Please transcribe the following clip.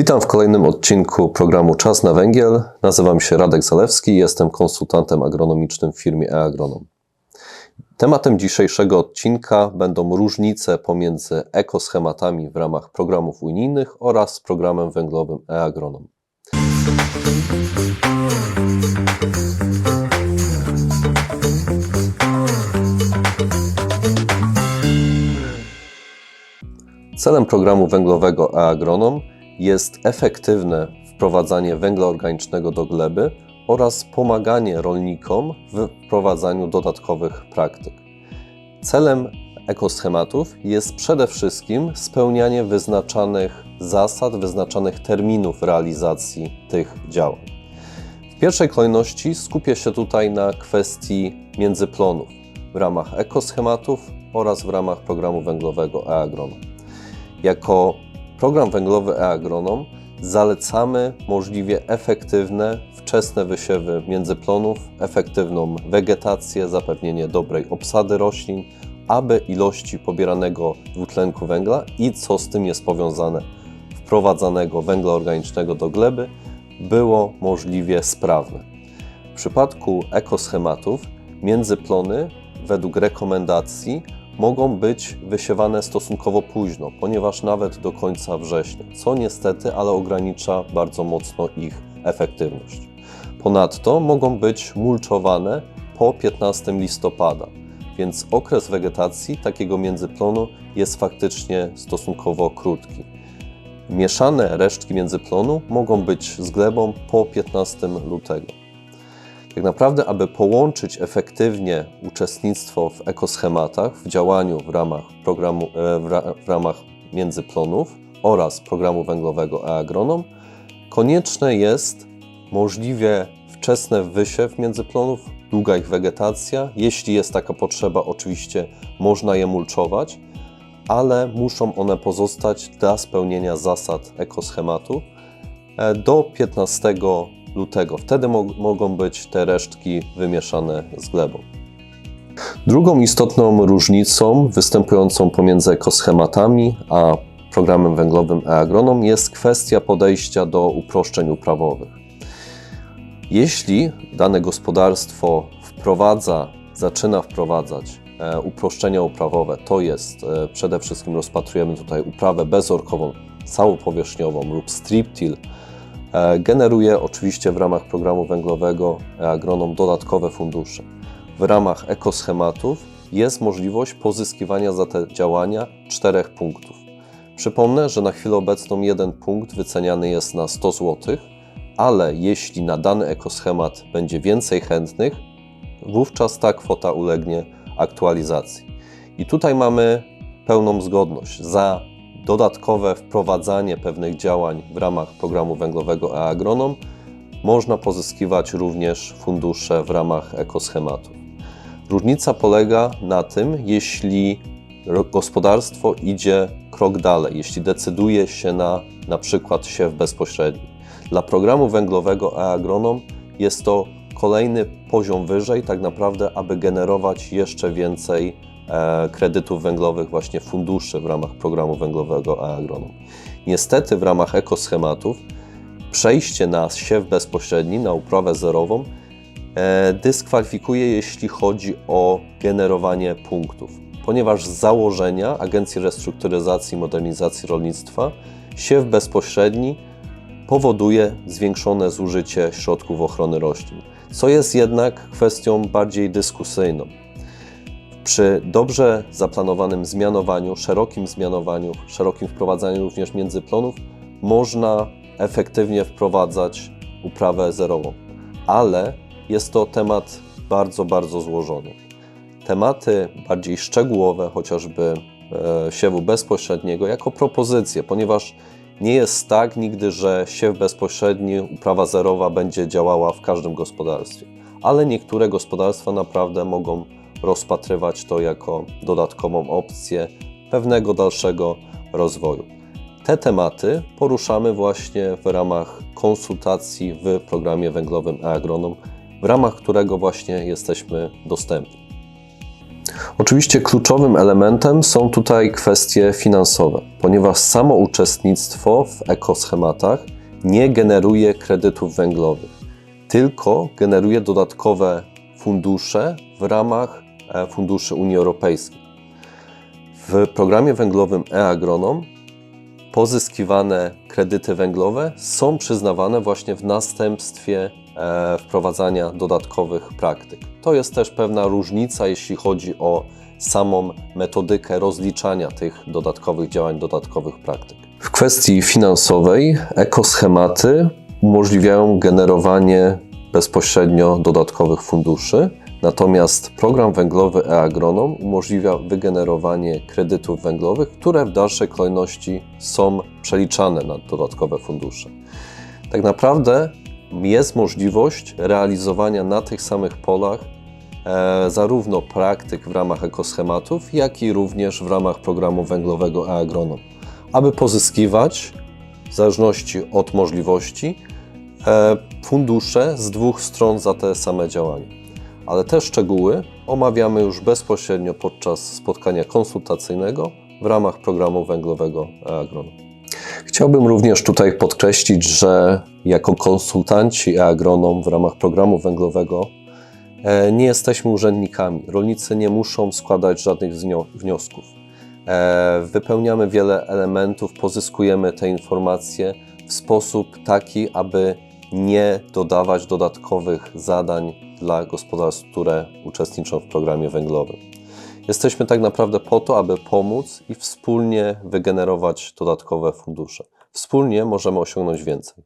Witam w kolejnym odcinku programu Czas na Węgiel. Nazywam się Radek Zalewski i jestem konsultantem agronomicznym w firmie e-Agronom. Tematem dzisiejszego odcinka będą różnice pomiędzy ekoschematami w ramach programów unijnych oraz programem węglowym e-Agronom. Celem programu węglowego e-Agronom jest efektywne wprowadzanie węgla organicznego do gleby oraz pomaganie rolnikom w wprowadzaniu dodatkowych praktyk. Celem ekoschematów jest przede wszystkim spełnianie wyznaczanych zasad, wyznaczanych terminów realizacji tych działań. W pierwszej kolejności skupię się tutaj na kwestii międzyplonów w ramach ekoschematów oraz w ramach programu węglowego e-Agronom. Jako program węglowy e-Agronom zalecamy możliwie efektywne, wczesne wysiewy międzyplonów, efektywną wegetację, zapewnienie dobrej obsady roślin, aby ilości pobieranego dwutlenku węgla i co z tym jest powiązane, wprowadzanego węgla organicznego do gleby było możliwie sprawne. W przypadku ekoschematów międzyplony według rekomendacji mogą być wysiewane stosunkowo późno, ponieważ nawet do końca września, co niestety, ale ogranicza bardzo mocno ich efektywność. Ponadto mogą być mulczowane po 15 listopada, więc okres wegetacji takiego międzyplonu jest faktycznie stosunkowo krótki. Mieszane resztki międzyplonu mogą być z glebą po 15 lutego. Tak naprawdę, aby połączyć efektywnie uczestnictwo w ekoschematach, w działaniu w ramach programu, e, w, ra, w ramach międzyplonów oraz programu węglowego e-agronom, konieczne jest możliwie wczesne wysiew międzyplonów, długa ich wegetacja. Jeśli jest taka potrzeba, oczywiście można je mulczować, ale muszą one pozostać dla spełnienia zasad ekoschematu e, do 15 lutego. Wtedy mo mogą być te resztki wymieszane z glebą. Drugą istotną różnicą występującą pomiędzy ekoschematami a programem węglowym e-agronom jest kwestia podejścia do uproszczeń uprawowych. Jeśli dane gospodarstwo wprowadza, zaczyna wprowadzać e, uproszczenia uprawowe, to jest e, przede wszystkim rozpatrujemy tutaj uprawę bezorkową, całopowierzchniową lub strip till, generuje oczywiście w ramach programu węglowego agronom dodatkowe fundusze. W ramach ekoschematów jest możliwość pozyskiwania za te działania czterech punktów. Przypomnę, że na chwilę obecną jeden punkt wyceniany jest na 100 zł, ale jeśli na dany ekoschemat będzie więcej chętnych, wówczas ta kwota ulegnie aktualizacji. I tutaj mamy pełną zgodność. Za dodatkowe wprowadzanie pewnych działań w ramach programu węglowego e-agronom, można pozyskiwać również fundusze w ramach ekoschematów. Różnica polega na tym, jeśli gospodarstwo idzie krok dalej, jeśli decyduje się na na przykład siew bezpośredni. Dla programu węglowego e-agronom jest to kolejny poziom wyżej, tak naprawdę, aby generować jeszcze więcej E, kredytów węglowych, właśnie funduszy w ramach programu węglowego e-agronom. Niestety w ramach ekoschematów przejście na siew bezpośredni, na uprawę zerową e, dyskwalifikuje, jeśli chodzi o generowanie punktów, ponieważ z założenia Agencji Restrukturyzacji i Modernizacji Rolnictwa siew bezpośredni powoduje zwiększone zużycie środków ochrony roślin, co jest jednak kwestią bardziej dyskusyjną. Przy dobrze zaplanowanym zmianowaniu, szerokim zmianowaniu, szerokim wprowadzaniu również międzyplonów, można efektywnie wprowadzać uprawę zerową, ale jest to temat bardzo, bardzo złożony. Tematy bardziej szczegółowe, chociażby e, siewu bezpośredniego, jako propozycje, ponieważ nie jest tak nigdy, że siew bezpośredni, uprawa zerowa będzie działała w każdym gospodarstwie, ale niektóre gospodarstwa naprawdę mogą rozpatrywać to jako dodatkową opcję pewnego dalszego rozwoju. Te tematy poruszamy właśnie w ramach konsultacji w programie węglowym e-agronom, w ramach którego właśnie jesteśmy dostępni. Oczywiście kluczowym elementem są tutaj kwestie finansowe, ponieważ samo uczestnictwo w ekoschematach nie generuje kredytów węglowych, tylko generuje dodatkowe fundusze w ramach e, funduszy Unii Europejskiej. W programie węglowym e-agronom pozyskiwane kredyty węglowe są przyznawane właśnie w następstwie e, wprowadzania dodatkowych praktyk. To jest też pewna różnica, jeśli chodzi o samą metodykę rozliczania tych dodatkowych działań, dodatkowych praktyk. W kwestii finansowej ekoschematy umożliwiają generowanie bezpośrednio dodatkowych funduszy, natomiast program węglowy e-agronom umożliwia wygenerowanie kredytów węglowych, które w dalszej kolejności są przeliczane na dodatkowe fundusze. Tak naprawdę jest możliwość realizowania na tych samych polach e, zarówno praktyk w ramach ekoschematów, jak i również w ramach programu węglowego e-agronom, aby pozyskiwać w zależności od możliwości e, fundusze z dwóch stron za te same działania. Ale te szczegóły omawiamy już bezpośrednio podczas spotkania konsultacyjnego w ramach programu węglowego e-agronom. Chciałbym również tutaj podkreślić, że jako konsultanci e-agronom w ramach programu węglowego e, nie jesteśmy urzędnikami. Rolnicy nie muszą składać żadnych wnio- wniosków. E, Wypełniamy wiele elementów, pozyskujemy te informacje w sposób taki, aby nie dodawać dodatkowych zadań dla gospodarstw, które uczestniczą w programie węglowym. Jesteśmy tak naprawdę po to, aby pomóc i wspólnie wygenerować dodatkowe fundusze. Wspólnie możemy osiągnąć więcej.